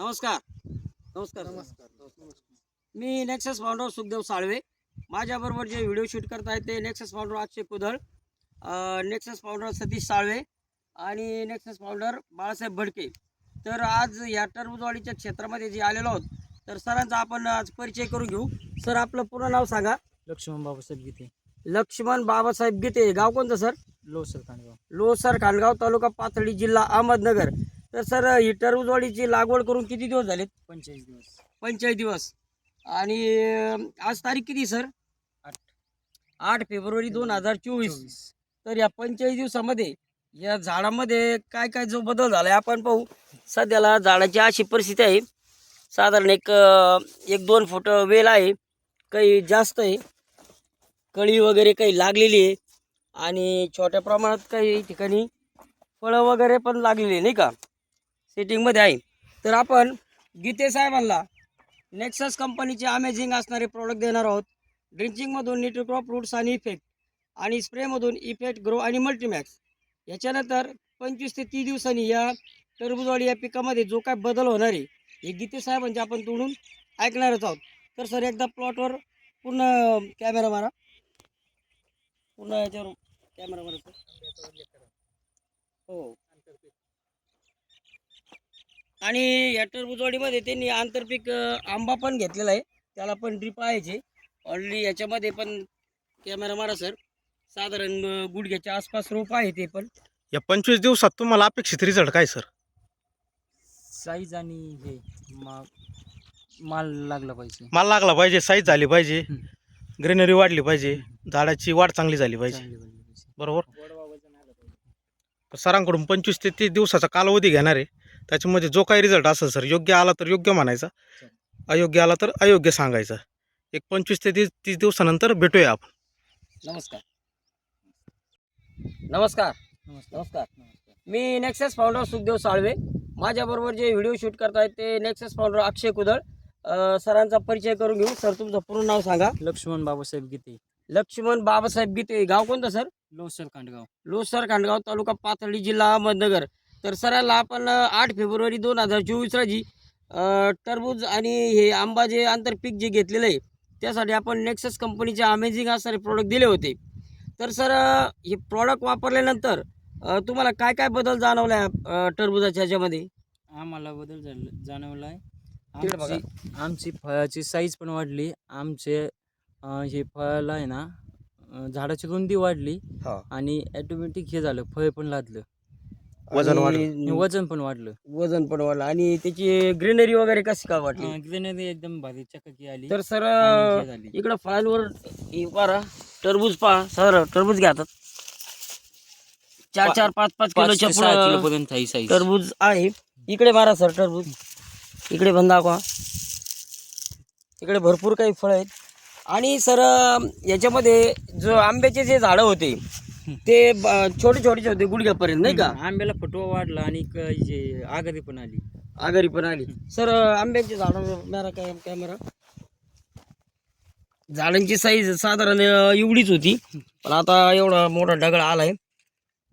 नमस्कार. नमस्कार मी नेक्सस फाउंडर सुखदेव साळवे. माझ्याबरोबर जे व्हिडिओ शूट करत आहेत ते नेक्सस फाउंडर अक्षय कुदळ नेक्सस फाउंडर सतीश साळवे आणि नेक्सस फाउंडर बाळासाहेब भडके. तर आज या टरबूजवाडीच्या क्षेत्रामध्ये जे आलेलो आहोत तर सरांचा आपण आज परिचय करून घेऊ. सर आपलं पूर्ण नाव सांगा. लक्ष्मण बाबासाहेब गीते. लक्ष्मण बाबासाहेब गीते. गाव कोणतं सर? लोसर कांडगाव लोसर खानगाव तालुका पाथर्डी जिल्हा अहमदनगर. तर सर ही टरबूजवाडीची लागवड करून किती दिवस झालेत? पंचेचाळीस दिवस. पंचेचाळीस दिवस. आणि आज तारीख किती सर? आठ. आठ फेब्रुवारी दोन हजार चोवीस. तर या पंचेचाळीस दिवसामध्ये या झाडामध्ये काय काय जो बदल झालाय आपण पाहू. सध्याला झाडाची अशी परिस्थिती आहे. साधारण एक एक दोन फूट वेल आहे. काही जास्त आहे. कळी वगैरे काही लागलेली आहे. आणि छोट्या प्रमाणात काही ठिकाणी फळं वगैरे पण लागलेली आहे नाही का? सेटिंगमध्ये आहे. तर आपण गीते साहेबांना नेक्सस कंपनीचे अमेझिंग असणारे प्रॉडक्ट देणार आहोत. ड्रिंचिंगमधून न्यूट्रिक्रॉप रूट्स आणि e इफेक्ट आणि स्प्रेमधून इफेक्ट ग्रो आणि मल्टीमॅक्स याच्यानंतर पंचवीस ते तीस दिवसांनी या टरबूजवाडी या पिकामध्ये जो काय बदल होणार आहे हे गीते साहेबांचे आपण तोडून ऐकणारच आहोत. तर सर एकदा प्लॉटवर पूर्ण कॅमेरा मारा. पूर्ण याच्यावर कॅमेरा मारा सर हो. आणि या टरबूजवाडीमध्ये त्यांनी आंतरपीक आंबा पण घेतलेला आहे. त्याला पण ड्रीप आहेचे ऑलरेडी याच्यामध्ये पण कॅमेरा मारा सर साधारण गुडघ्याच्या आसपास रोप आहे ते पण. या पंचवीस दिवसात तुम्हाला अपेक्षित रिझल्ट काय सर साईज आणि हे मा माल लागला पाहिजे. माल लागला पाहिजे साईज झाली पाहिजे. ग्रीनरी वाढली पाहिजे. झाडाची वाढ चांगली झाली पाहिजे. बरोबर? सरांकडून पंचवीस ते तीस दिवसाचा कालावधी घेणार आहे. त्याच्यामध्ये जो काही रिझल्ट असेल सर योग्य आला तर योग्य म्हणायचा अयोग्य आला तर अयोग्य सांगायचं. एक पंचवीस ते तीस तीस दिवसानंतर भेटूया आपण. नमस्कार. नमस्कार. नमस्कार. मी नेक्सस फाउंडर सुखदेव साळवे. माझ्याबरोबर जे व्हिडिओ शूट करतायत ते नेक्सस फाउंडर अक्षय कुदळ. अं, सरांचा परिचय करून घेऊ. सर तुमचं पूर्ण नाव सांगा. लक्ष्मण बाबासाहेब गीते. लक्ष्मण बाबासाहेब गीते. गाव कोणतं सर? लोसर कांडगाव लोसर खांडगाव तालुका पाथर्डी जिल्हा अहमदनगर. तर सरांना आपण आठ फेब्रुवारी दोन हजार चोवीस रोजी टरबूज आणि हे आंबा जे आंतरपीक जे घेतलेलं आहे त्यासाठी आपण नेक्सस कंपनीचे अमेझिंग असणारे प्रोडक्ट दिले होते. तर सर हे प्रॉडक्ट वापरल्यानंतर तुम्हाला काय काय बदल जाणवला आहे टरबुजाच्या ह्याच्यामध्ये? आम्हाला बदल झाला जाणवला आहे. आमची आमची फळाची साईज पण वाढली. आमचे हे फळाला आहे ना झाडाची रुंदी वाढली हा. आणि ॲटोमॅटिक हे झालं फळ पण लादलं. वजन आणि आणि वजन पण वाढलं. वजन पण वाढलं. आणि त्याची ग्रीनरी वगैरे कशी काय वाटली? ग्रेनरी एकदम भारी चकाकी आली. तर सर आणि हे झाली. इकडं फळांवर हे पारा टरबूज पहा. सर टरबूज घ्या चार पा- चार पाच पाच पाच किलोच्या ते सहा पुढं किलोपर्यंत आहे साईज टरबूज आहे. इकडे मारा सर टरबूज. इकडे पण दाखवा. इकडे भरपूर काही फळ आहेत. आणि सर याच्यामध्ये जो आंब्याचे जे झाडं होते ते ब- छोटे छोटे होते गुडघ्यापर्यंत नाही का? आंब्याला फुटवा वाढला आणि क- जे आगारी पण आली. आघारी पण आली. सर आंब्याचे झाडं मेरा काय कॅमेरा झाडांची साईज साधारण अं, एवढीच होती. पण आता एवढा मोठा ढगळ आलाय.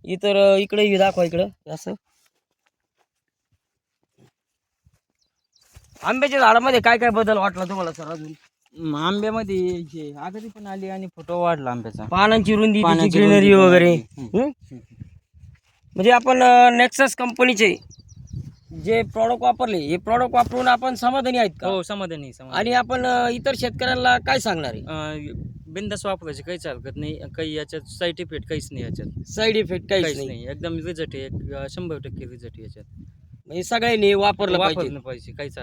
इतर अं, इकडे हे दाखवा इकडं असं. आंब्याच्या झाडामध्ये काय काय बदल वाटला तुम्हाला सर अजून? आंब्यामध्ये जे आगारी पण आली आणि फुटवा वाढला आंब्याचा. पानांची रुंदी पानाची ग्रीनरी रुंदी वगैरे. हं? म्हणजे आपण नेक्सस कंपनीचे जे प्रॉडक्ट वापरले हे प्रॉडक्ट वापरून आपण समाधानी आहेत का? हो समाधानी समाधानी. आणि आपण अ, इतर शेतकऱ्यांना काय सांगणार आहे? अं, बिनधास्त वापरायचे काहीच हरकत नाही. काही याच्यात साईड इफेक्ट काहीच नाही याच्यात. साईड इफेक्ट काहीच काहीच नाही. नाही. एकदम रिझल्ट आहे. एक, अं, शंभर टक्के रिझल्ट याच्यात. म्हणजे सगळ्यांनी वापरलं पाहिजे. वापरलं पाहिजे काहीच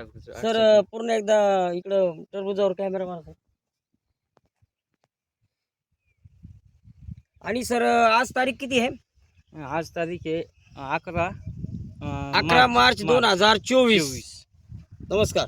सर पूर्ण एकदा इकडं टरबुजावर कॅमेरा मारा सर. आणि सर आज तारीख किती आहे. आज तारीख आहे अकरा अकरा मार्च. दोन हजार चोवीस. नमस्कार.